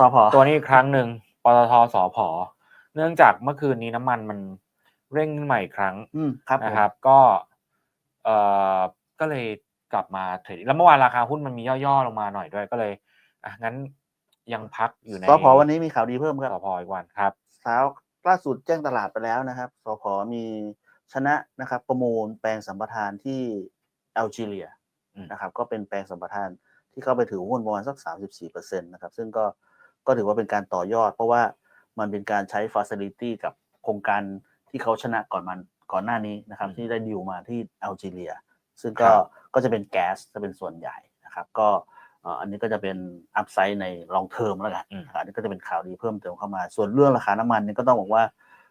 สพตัวนี้อีกครั้งหนึ่งปตทสพเนื่องจากเมื่อคืนนี้น้ำมันมันเร่งขึ้นมาอีกครั้งอืมครับผมนะครับ ก็เอ่อก็เลยกลับมาเทรดแล้วเมื่อวานราคาหุ้นมันมีย่อๆลงมาหน่อยด้วยก็เลยอะงั้นยังพักอยู่ในสพวันนี้มีข่าวดีเพิ่มครับสพอีกวันครับสาวล่าสุดแจ้งตลาดไปแล้วนะครับสพมีชนะนะครับ ประมูลแปลงสัมปทานที่แอลจีเรียอืมนะครับ ก็เป็นแปลงสัมปทานที่เข้าไปถือหุ้นประมาณสัก 34%นะครับ ซึ่งก็ ก็ถือว่าเป็นการต่อยอด เพราะว่ามันเป็นการใช้ฟ a ซิลิตี้กับโครงการที่เขาชนะก่อนมันก่อนหน้านี้นะครับอืมที่ได้ดิวมาที่แอลจีเรีย ซึ่งก็ครับก็จะเป็นแก๊สจะเป็นส่วนใหญ่นะครับ ก็เอ่ออันนี้ก็จะเป็นอัพไซด์ในลองเทอมแล้วกันอืมอันนี้ก็จะเป็นข่าวดีเพิ่มเติมเข้ามา ส่วนเรื่องราคาน้ำมันเนี่ยก็ต้องบอกว่า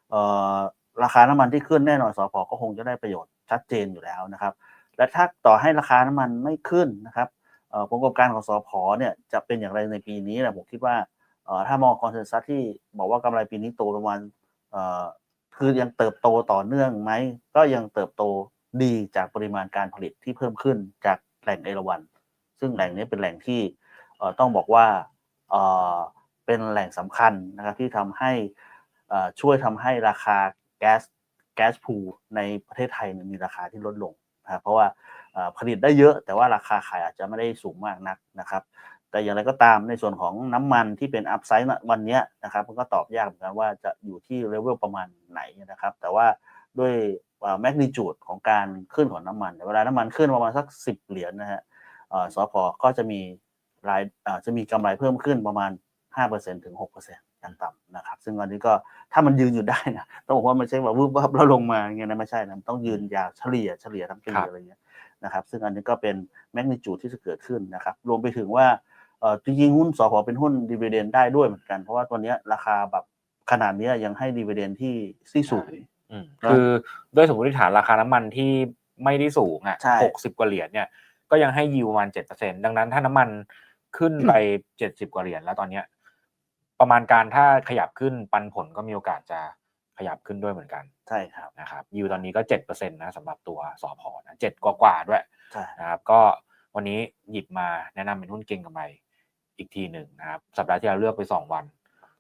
เอ่อราคาน้ำมันที่ขึ้นแน่นอนสพก็คงจะได้ประโยชน์ชัดเจนอยู่แล้วนะครับ และถ้าต่อให้ราคาน้ำมันไม่ขึ้นนะครับเอ่อผลประกอบการของสพเนี่ยจะเป็นอย่างไรในปีนี้นะผมคิดว่าเอ่อ ถ้ามองคอนเซนแซสที่บอกว่ากำไรปีนี้โตประมาณคือยังเติบโตต่อเนื่องไหม ก็ยังเติบโตดีจากปริมาณการผลิตที่เพิ่มขึ้นจากแหล่งเอราวัน ซึ่งแหล่งนี้เป็นแหล่งที่ต้องบอกว่าเป็นแหล่งสำคัญนะครับที่ทำให้ช่วยทำให้ราคาแก๊สแก๊สพูลในประเทศไทยมีราคาที่ลดลงนะเพราะว่าผลิตได้เยอะแต่ว่าราคาขายอาจจะไม่ได้สูงมากนักนะครับ แต่อย่างไรก็ตามในส่วนของน้ำมันที่เป็นอัพไซด์วันเนี้ยนะครับมันก็ตอบยากเหมือนกันว่าจะอยู่ที่เลเวลประมาณไหนนะครับ แต่ว่าด้วยแมกนิจูดของการขึ้นของน้ำมันเวลาน้ำมันขึ้นประมาณสัก 10 เหรียญนะฮะเอ่อสพก็จะมีรายเอ่อจะมีกำไรเพิ่มขึ้นประมาณ 5%ถึง6%อย่างต่ำนะครับ ซึ่งอันนี้ก็ถ้ามันยืนอยู่ได้นะต้องบอกว่าไม่ใช่ว่าวุบวับแล้วลงมาอย่างเงี้ยนะไม่ใช่นะมันต้องยืนยาวเฉลี่ยเฉลี่ยทั้งปีครับอะไรเงี้ยนะครับ ซึ่งอันนี้ก็เป็นแมกนิจูดที่จะเกิดขึ้นนะครับ รวมไปถึงว่า เอ่อจริงๆหุ้นสพเป็นหุ้นดีเวเดนได้ด้วยเหมือนกัน เพราะว่าตัวเนี้ยราคาแบบขนาดเนี้ยยังให้ดีเวเดนที่ที่สูง อืมเนอะคือด้วยสมมติฐานราคาน้ำมันที่ไม่ได้สูงอะใช่ หกสิบกว่าเหรียญเนี่ย ก็ยังให้ยิวประมาณเจ็ดเปอร์เซ็นดังนั้นถ้าน้ำมันขึ้นไปเจ็ดสิบกว่าเหรียญแล้วตอนเนี้ย ประมาณการถ้าขยับขึ้นปันผลก็มีโอกาสจะขยับขึ้นด้วยเหมือนกันใช่ครับ นะครับยิวตอนนี้ก็เจ็ดเปอร์เซ็นตนะสำหรับตัวสอพอนะเจ็ดกว่าๆด้วยใช่ นะครับก็วันนี้หยิบมาแนะนำเป็นหุ้นเก่งกำไร อีกทีหนึ่งนะครับสัปดาห์ที่เราเลือกไปสองวัน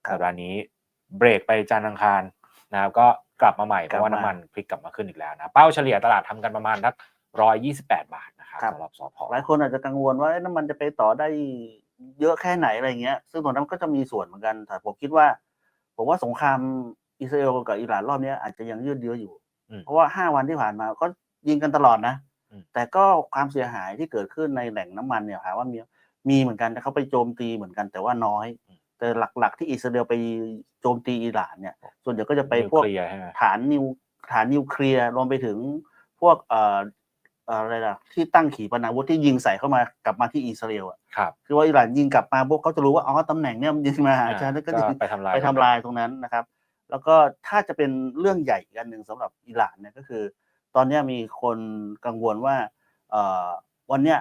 ครับสัปดาห์นี้เบรกไปจันทร์อังคารนะครับก็กลับมาใหม่เพกลับราะว่ามาน้ำมันพลิกกลับมาขึ้นอีกแล้วนะเป้าเฉลี่ยตลาดทำกันประมาณสักร้อยยี่สิบแปดบาทนะครับครับสำหรับสอพอหลายคนอาจจะกังวลว่าเอ๊ะน้ำมันจะไปต่อได้เยอะแค่ไหนอะไรเงี้ย ซึ่งตรงนั้นก็จะมีส่วนเหมือนกัน แต่ผมคิดว่า ผมว่าสงครามอิสราเอลกับอิหร่านรอบเนี้ยอาจจะยังยืดเยื้ออยู่อืมเพราะว่าห้าวันที่ผ่านมาก็ยิงกันตลอดนะอืมแต่ก็ความเสียหายที่เกิดขึ้นในแหล่งน้ำมันเนี่ยถามว่ามี มีเหมือนกันแต่เขาไปโจมตีเหมือนกันแต่ว่าน้อย แต่หลักๆ ที่อิสราเอลไปโจมตีอิหร่านเนี่ย ส่วนใหญ่ก็จะไปนิวพวกเคลียร์ใช่ไหมฐานนิวฐานนิวเคลียร์รวมไปถึงพวกเอ่อเอ่ออะไรล่ะที่ตั้งขีปนาวุธที่ยิงใส่เข้ามากลับมาที่อิสราเอลอะครับคือว่าอิหร่านยิงกลับมาพวกเขาจะรู้ว่าอ๋อตำแหน่งเนี่ยมันยิงมาหาอ่าฉันแล้วก็ก็ยิงไปทำลายไปทำลายตรงนั้นนะครับ แล้วก็ถ้าจะเป็นเรื่องใหญ่อีกอันหนึ่งสำหรับอิหร่านเนี่ยก็คือ ตอนเนี้ยมีคนกังวลว่าเอ่อวันเนี้ย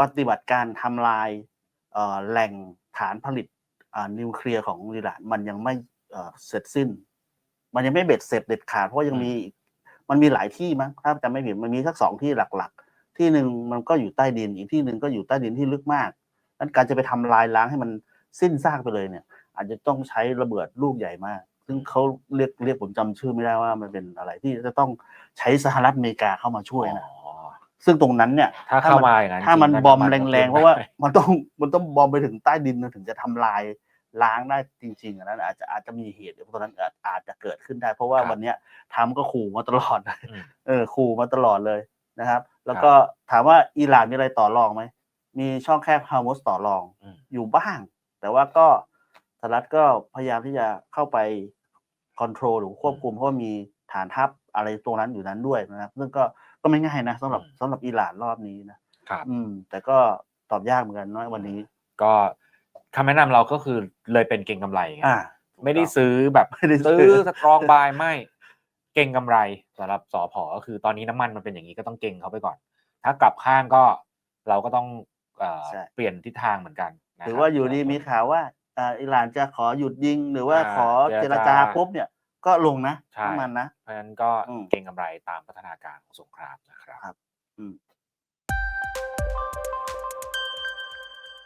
ปฏิบัติการทำลายเอ่อแหล่งฐานผลิตอ่านิวเคลียร์ของอิหร่านมันยังไม่เอ่อเสร็จสิ้น มันยังไม่เบ็ดเสร็จเด็ดขาดเพราะยังมีอีกมันมีหลายที่มั้งถ้าจำไม่ผิดมันมีสักสองที่หลักๆ ที่หนึ่งมันก็อยู่ใต้ดินอีกที่หนึ่งก็อยู่ใต้ดินที่ลึกมากนั้นการจะไปทำลายล้างให้มันสิ้นซากไปเลยเนี่ย อาจจะต้องใช้ระเบิดลูกใหญ่มาก ซึ่งเขาเรียกเรียกผมจำชื่อไม่ได้ว่ามันเป็นอะไรที่จะต้องใช้สหรัฐอเมริกาเข้ามาช่วยนะอ๋อ ซึ่งตรงนั้นเนี่ยถ้าเข้ามาอย่างนั้นถ้ามันจริงๆบอมน้ำมันแรงๆก็เพราะว่าได้มันต้องมันต้องบอมไปถึงใต้ดินนะถึงจะทำลายล้างได้จริงๆอันนั้นอาจจะอาจจะมีเหตุตรงนั้นอาจอาจจะเกิดขึ้นได้ เพราะว่าครับวันเนี้ยทำก็ขู่มาตลอดอืม เออขู่มาตลอดเลยนะครับ แล้วก็ถามว่าอิหร่านมีอะไรต่อรองไหมมีช่องแคบฮาร์มุสต่อรอง อืม อยู่บ้าง แต่ว่าก็สหรัฐก็พยายามที่จะเข้าไปคอนโทรลหรือควบคุมเพราะว่ามี ฐานทัพอะไรตรงนั้นอยู่นั้นด้วยนะครับซึ่งก็ก็ไม่ง่ายนะสำหรับสำหรับอิหร่านรอบนี้นะครับอืม แต่ก็ตอบยากเหมือนกันเนาะวันนี้ ก็คำแนะนำเราก็คือเลยเป็นเก่งกำไรไงอ่าไม่ได้ซื้อแบบไม่ได้ซื้อซื้อสตรองบายไม่เก่งกำไรสำหรับสอพอก็คือตอนนี้น้ำมันมันเป็นอย่างนี้ก็ต้องเก่งเขาไปก่อน ถ้ากลับข้างก็เราก็ต้องเอ่อใช่เปลี่ยนทิศทางเหมือนกันนะหรือครับว่าอยู่ดีมีข่าวว่าอ่าอิหร่านจะขอหยุดยิงหรือว่าอ่าขอเจเจรรจาจาปุ๊บเนี่ย ก็ลงนะใช่ น้ำมันนะ เพราะฉะนั้นก็อืม เก่งกำไรตามพัฒนาการของสงครามนะครับครับอืม